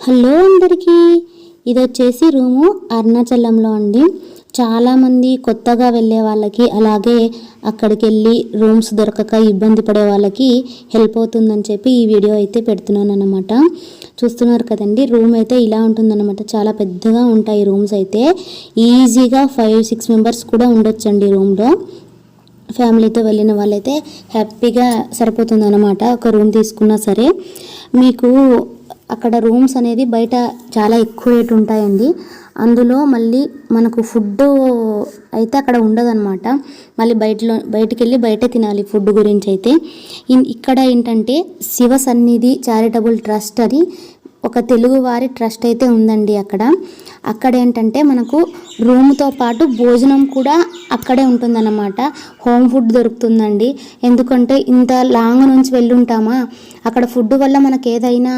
Hello అందరికీ ఇది వచ్చేసి రూము అరుణాచలంలో అండి. చాలామంది కొత్తగా వెళ్ళే వాళ్ళకి అలాగే అక్కడికి వెళ్ళి రూమ్స్ దొరకక ఇబ్బంది పడే వాళ్ళకి హెల్ప్ అవుతుందని చెప్పి ఈ వీడియో అయితే పెడుతున్నాను అనమాట చూస్తున్నారు కదండి రూమ్ అయితే ఇలా ఉంటుందన్నమాట. చాలా పెద్దగా ఉంటాయి రూమ్స్ అయితే. ఈజీగా ఫైవ్ సిక్స్ మెంబర్స్ కూడా ఉండొచ్చండి రూమ్లో. ఫ్యామిలీతో వెళ్ళిన వాళ్ళైతే హ్యాపీగా సరిపోతుంది అనమాట ఒక రూమ్ తీసుకున్నా సరే. మీకు అక్కడ రూమ్స్ అనేది బయట చాలా ఎక్కువ రేట్ ఉంటాయండి అందులో మళ్ళీ మనకు ఫుడ్ అయితే అక్కడ ఉండదన్నమాట. మళ్ళీ బయటలో బయటికి వెళ్ళి బయట తినాలి ఫుడ్ గురించి అయితే ఇక్కడ ఏంటంటే శివ సన్నిధి చారిటబుల్ ట్రస్ట్ అని ఒక తెలుగువారి ట్రస్ట్ అయితే ఉందండి అక్కడ. అక్కడ ఏంటంటే మనకు రూమ్తో పాటు భోజనం కూడా అక్కడే ఉంటుందన్నమాట. హోమ్ ఫుడ్ దొరుకుతుందండి. ఎందుకంటే ఇంత లాంగ్ నుంచి వెళ్ళుంటామా? అక్కడ ఫుడ్ వల్ల మనకు ఏదైనా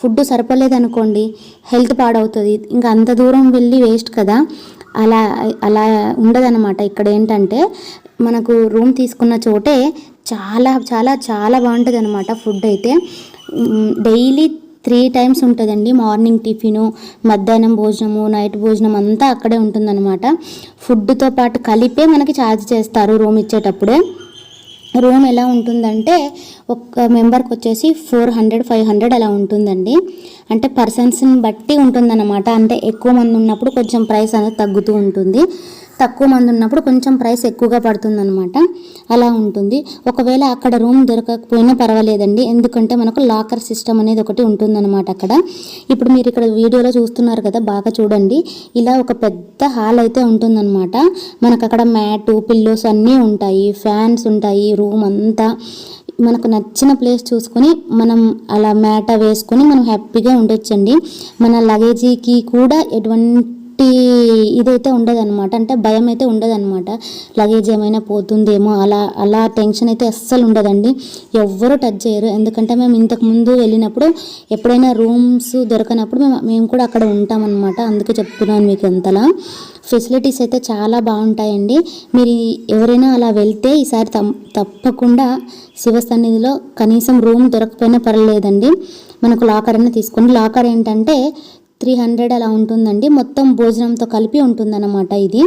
ఫుడ్ సరిపోలేదనుకోండి హెల్త్ పాడవుతుంది. ఇంకా అంత దూరం వెళ్ళి వేస్ట్ కదా. అలా అలా ఉండదన్నమాట. ఇక్కడ ఏంటంటే మనకు రూమ్ తీసుకున్న చోటే చాలా చాలా చాలా బాగుంటుంది అనమాట ఫుడ్ అయితే. డైలీ త్రీ టైమ్స్ ఉంటుందండి. మార్నింగ్ టిఫిను మధ్యాహ్నం భోజనము నైట్ భోజనం అంతా అక్కడే ఉంటుందన్నమాట. ఫుడ్తో పాటు కలిపే మనకి ఛార్జ్ చేస్తారు రూమ్ ఇచ్చేటప్పుడే. రూమ్ ఎలా ఉంటుందంటే ఒక మెంబర్కి వచ్చేసి ఫోర్ హండ్రెడ్ ఫైవ్ హండ్రెడ్ అలా ఉంటుందండి. అంటే పర్సన్స్ని బట్టి ఉంటుందన్నమాట. అంటే ఎక్కువ మంది ఉన్నప్పుడు కొంచెం ప్రైస్ అనేది తగ్గుతూ ఉంటుంది. తక్కువ మంది ఉన్నప్పుడు కొంచెం ప్రైస్ ఎక్కువగా పడుతుందనమాట అలా ఉంటుంది. ఒకవేళ అక్కడ రూమ్ దొరకకపోయినా పర్వాలేదండి. ఎందుకంటే మనకు లాకర్ సిస్టమ్ అనేది ఒకటి ఉంటుందన్నమాట అక్కడ. ఇప్పుడు మీరు ఇక్కడ వీడియోలో చూస్తున్నారు కదా బాగా చూడండి. ఇలా ఒక పెద్ద హాల్ అయితే ఉంటుందన్నమాట. మనకు అక్కడ మ్యాటు పిల్లోస్ అన్నీ ఉంటాయి. ఫ్యాన్స్ ఉంటాయి. రూమ్ అంతా మనకు నచ్చిన ప్లేస్ చూసుకొని మనం అలా మేట వేసుకొని మనం హ్యాపీగా ఉండొచ్చండి. మన లగేజీకి కూడా ఎటువంటి ఇదైతే ఉండదన్నమాట. అంటే భయం అయితే ఉండదన్నమాట. లగేజ్ ఏమైనా పోతుందేమో అలా అలా టెన్షన్ అయితే అస్సలు ఉండదండి. ఎవ్వరూ టచ్ చేయరు. ఎందుకంటే మేము ఇంతకు ముందు వెళ్ళినప్పుడు ఎప్పుడైనా రూమ్స్ దొరకనప్పుడు మేము మేము కూడా అక్కడ ఉంటామన్నమాట. అందుకే చెప్తున్నాను మీకు అంతలా ఫెసిలిటీస్ అయితే చాలా బాగుంటాయండి. మీరు ఎవరైనా అలా వెళ్తే ఈసారి తప్పకుండా శివసన్నిధిలో కనీసం రూమ్ దొరకపోయినా పర్లేదండి. మనకు లాకర్ అయినా తీసుకోండి. లాకర్ ఏంటంటే త్రీ హండ్రెడ్ అలా ఉంటుందండి. మొత్తం భోజనంతో కలిపి ఉంటుందన్నమాట ఇది.